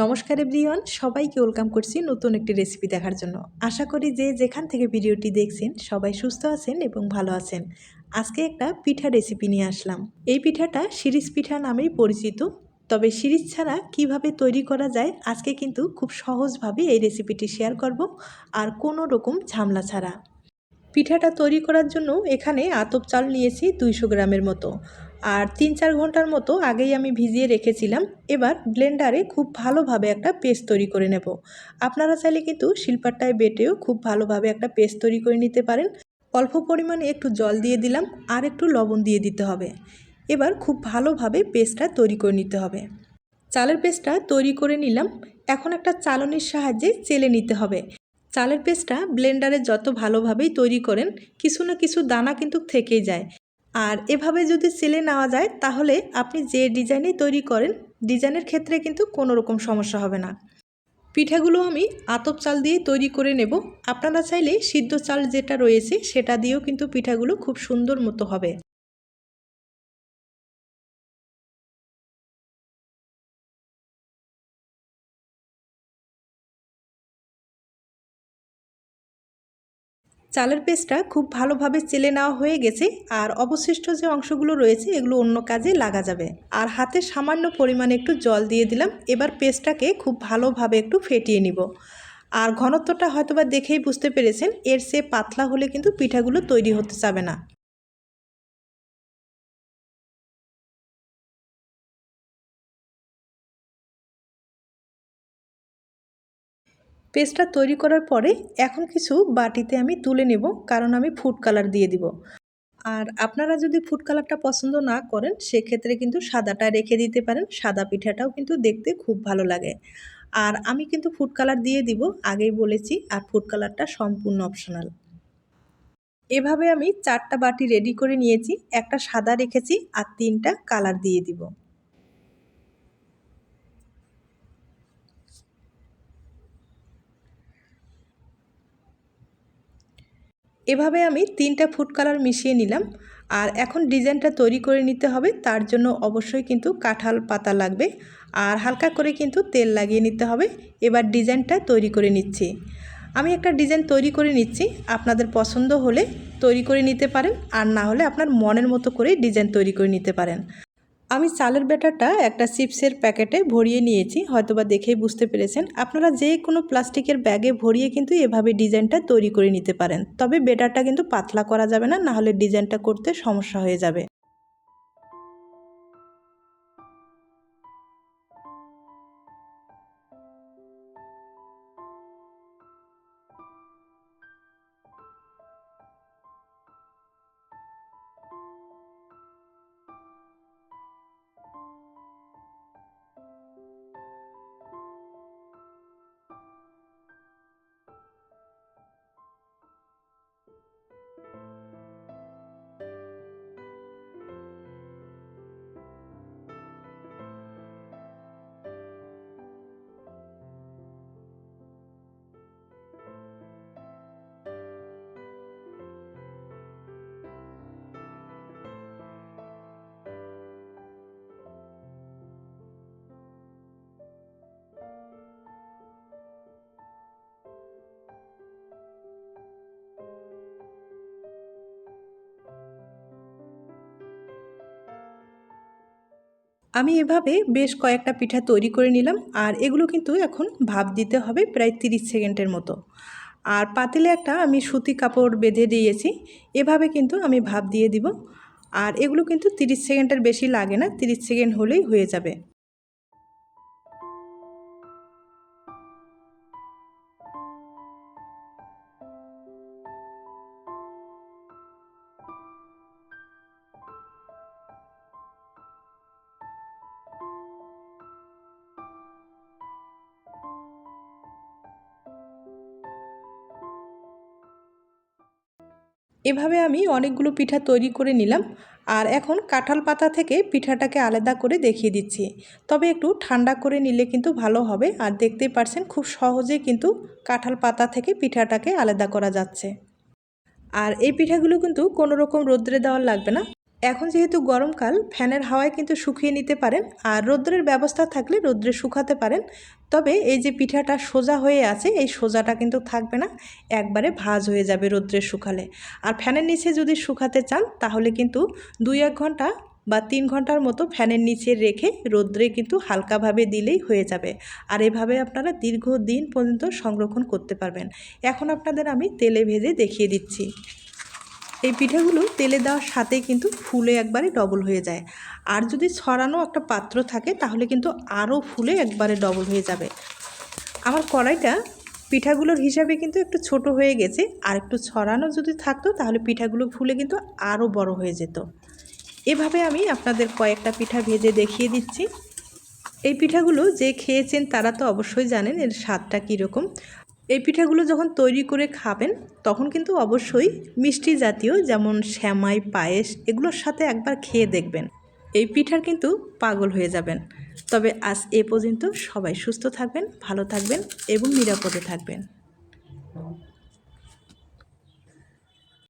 নমস্কার এভরিওয়ান, সবাইকে ওয়েলকাম করছি নতুন একটি রেসিপি দেখার জন্য। আশা করি যে যেখান থেকে ভিডিওটি দেখছেন, সবাই সুস্থ আছেন এবং ভালো আছেন। আজকে একটা পিঠা রেসিপি নিয়ে আসলাম। এই পিঠাটা শিরিষ পিঠা নামেই পরিচিত, তবে শিরিষ ছাড়া কীভাবে তৈরি করা যায় আজকে কিন্তু খুব সহজভাবে এই রেসিপিটি শেয়ার করব আর কোনো রকম ঝামলা ছাড়া। পিঠাটা তৈরি করার জন্য এখানে আতপ চাল নিয়েছি দুইশো গ্রামের মতো। আর তিন চার ঘণ্টার মতো আগেই আমি ভিজিয়ে রেখেছিলাম। এবার ব্লেন্ডারে খুব ভালোভাবে একটা পেস্ট তৈরি করে নেব। আপনারা চাইলে কিন্তু শিল্পাটায় বেটেও খুব ভালোভাবে একটা পেস্ট তৈরি করে নিতে পারেন। অল্প পরিমাণে একটু জল দিয়ে দিলাম আর একটু লবণ দিয়ে দিতে হবে। এবার খুব ভালোভাবে পেস্টটা তৈরি করে নিতে হবে। চালের পেস্টটা তৈরি করে নিলাম। এখন একটা চালনির সাহায্যে চেলে নিতে হবে। চালের পেস্টটা ব্লেন্ডারে যত ভালোভাবেই তৈরি করেন, কিছু না কিছু দানা কিন্তু থেকেই যায়। আর এভাবে যদি সেলে নেওয়া যায়, তাহলে আপনি যে ডিজাইনে তৈরি করেন, ডিজাইনের ক্ষেত্রে কিন্তু কোনো রকম সমস্যা হবে না। পিঠাগুলো আমি আতপ চাল দিয়ে তৈরি করে নেব। আপনারা চাইলে সিদ্ধ চাল যেটা রয়েছে, সেটা দিয়েও কিন্তু পিঠাগুলো খুব সুন্দর মতো হবে। চালের পেস্টটা খুব ভালোভাবে চেলে নেওয়া হয়ে গেছে আর অবশিষ্ট যে অংশগুলো রয়েছে এগুলো অন্য কাজে লাগা যাবে। আর হাতে সামান্য পরিমাণে একটু জল দিয়ে দিলাম, এবার পেস্টটাকে খুব ভালোভাবে একটু ফেটিয়ে নিব। আর ঘনত্বটা হয়তোবা দেখেই বুঝতে পেরেছেন, এর সে পাতলা হলে কিন্তু পিঠাগুলো তৈরি হতে চাবে না। পেস্টটা তৈরি করার পরে এখন কিছু বাটিতে আমি তুলে নেব, কারণ আমি ফুড কালার দিয়ে দিব। আর আপনারা যদি ফুড কালারটা পছন্দ না করেন, সেক্ষেত্রে কিন্তু সাদাটা রেখে দিতে পারেন। সাদা পিঠাটাও কিন্তু দেখতে খুব ভালো লাগে। আর আমি কিন্তু ফুড কালার দিয়ে দিব, আগেই বলেছি, আর ফুড কালারটা সম্পূর্ণ অপশনাল এভাবে আমি চারটা বাটি রেডি করে নিয়েছি, একটা সাদা রেখেছি, আর তিনটা কালার দিয়ে দিব। এভাবে আমি তিনটা ফুড কালার মিশিয়ে নিলাম। আর এখন ডিজাইনটা তৈরি করে নিতে হবে, তার জন্য অবশ্যই কিন্তু কাঁঠাল পাতা লাগবে। আর হালকা করে কিন্তু তেল লাগিয়ে নিতে হবে। এবার ডিজাইনটা তৈরি করে নিচ্ছি। আমি একটা ডিজাইন তৈরি করে নিচ্ছি। আপনাদের পছন্দ হলে তৈরি করে নিতে পারেন, আর না হলে আপনার মনের মতো করে ডিজাইন তৈরি করে নিতে পারেন। আমি চালের ব্যাটারটা একটা চিপসের প্যাকেটে ভরিয়ে নিয়েছি হয়তো বা দেখেই বুঝতে পেরেছেন। আপনারা যে কোনো প্লাস্টিকের ব্যাগে ভরিয়ে কিন্তু এভাবে ডিজাইনটা তৈরি করে নিতে পারেন। তবে ব্যাটারটা কিন্তু পাতলা করা যাবে না, নাহলে ডিজাইনটা করতে সমস্যা হয়ে যাবে। আমি এভাবে বেশ কয়েকটা পিঠা তৈরি করে নিলাম, আর এগুলো কিন্তু এখন ভাপ দিতে হবে প্রায় তিরিশ সেকেন্ডের মতো। আর পাতিলে একটা আমি সুতি কাপড় বেঁধে দিয়েছি, এভাবে কিন্তু আমি ভাপ দিয়ে দিব। আর এগুলো কিন্তু তিরিশ সেকেন্ডের বেশি লাগে না, তিরিশ সেকেন্ড হলেই হয়ে যাবে। এভাবে আমি অনেকগুলো পিঠা তৈরি করে নিলাম আর এখন কাঁঠাল পাতা থেকে পিঠাটাকে আলাদা করে দেখিয়ে দিচ্ছি। তবে একটু ঠান্ডা করে নিলে কিন্তু ভালো হবে আর দেখতেই পারছেন খুব সহজে কিন্তু কাঁঠাল পাতা থেকে পিঠাটাকে আলাদা করা যাচ্ছে। আর এই পিঠাগুলো কিন্তু কোনো রকম রোদ্রে দেওয়ার লাগবে না। এখন যেহেতু গরমকাল, ফ্যানের হাওয়ায় কিন্তু শুকিয়ে নিতে পারেন আর রৌদ্রের ব্যবস্থা থাকলে রৌদ্রে শুকাতে পারেন। তবে এই যে পিঠাটা সোজা হয়ে আছে, এই সোজাটা কিন্তু থাকবে না, একবারে ভাজ হয়ে যাবে রৌদ্রে শুকালে। আর ফ্যানের নিচে যদি শুকাতে চান, তাহলে কিন্তু দুই এক ঘণ্টা বা তিন ঘণ্টার মতো ফ্যানের নিচে রেখে রৌদ্রে কিন্তু হালকাভাবে দিলেই হয়ে যাবে। আর এভাবে আপনারা দীর্ঘদিন পর্যন্ত সংরক্ষণ করতে পারবেন। এখন আপনাদের আমি তেলে ভেজে দেখিয়ে দিচ্ছি। এই পিঠাগুলো তেলে দেওয়ার সাথে কিন্তু ফুলে একবারে ডবল হয়ে যায়। আর যদি ছড়ানো একটা পাত্র থাকে, তাহলে কিন্তু আরও ফুলে একবারে ডবল হয়ে যাবে। আমার কড়াইটা পিঠাগুলোর হিসাবে কিন্তু একটু ছোট হয়ে গেছে, আর একটু ছড়ানো যদি থাকতো, তাহলে পিঠাগুলো ফুলে কিন্তু আরও বড় হয়ে যেত। এভাবে আমি আপনাদের কয়েকটা পিঠা ভেজে দেখিয়ে দিচ্ছি। এই পিঠাগুলো যে খেয়েছেন তারা তো অবশ্যই জানেন এর স্বাদটা কীরকম। এই পিঠাগুলো যখন তৈরি করে খাবেন, তখন কিন্তু অবশ্যই মিষ্টি জাতীয় যেমন শ্যামাই, পায়েস এগুলোর সাথে একবার খেয়ে দেখবেন। এই পিঠার কিন্তু পাগল হয়ে যাবেন। তবে আজ এ পর্যন্ত সবাই সুস্থ থাকবেন, ভালো থাকবেন এবং নিরাপদে থাকবেন।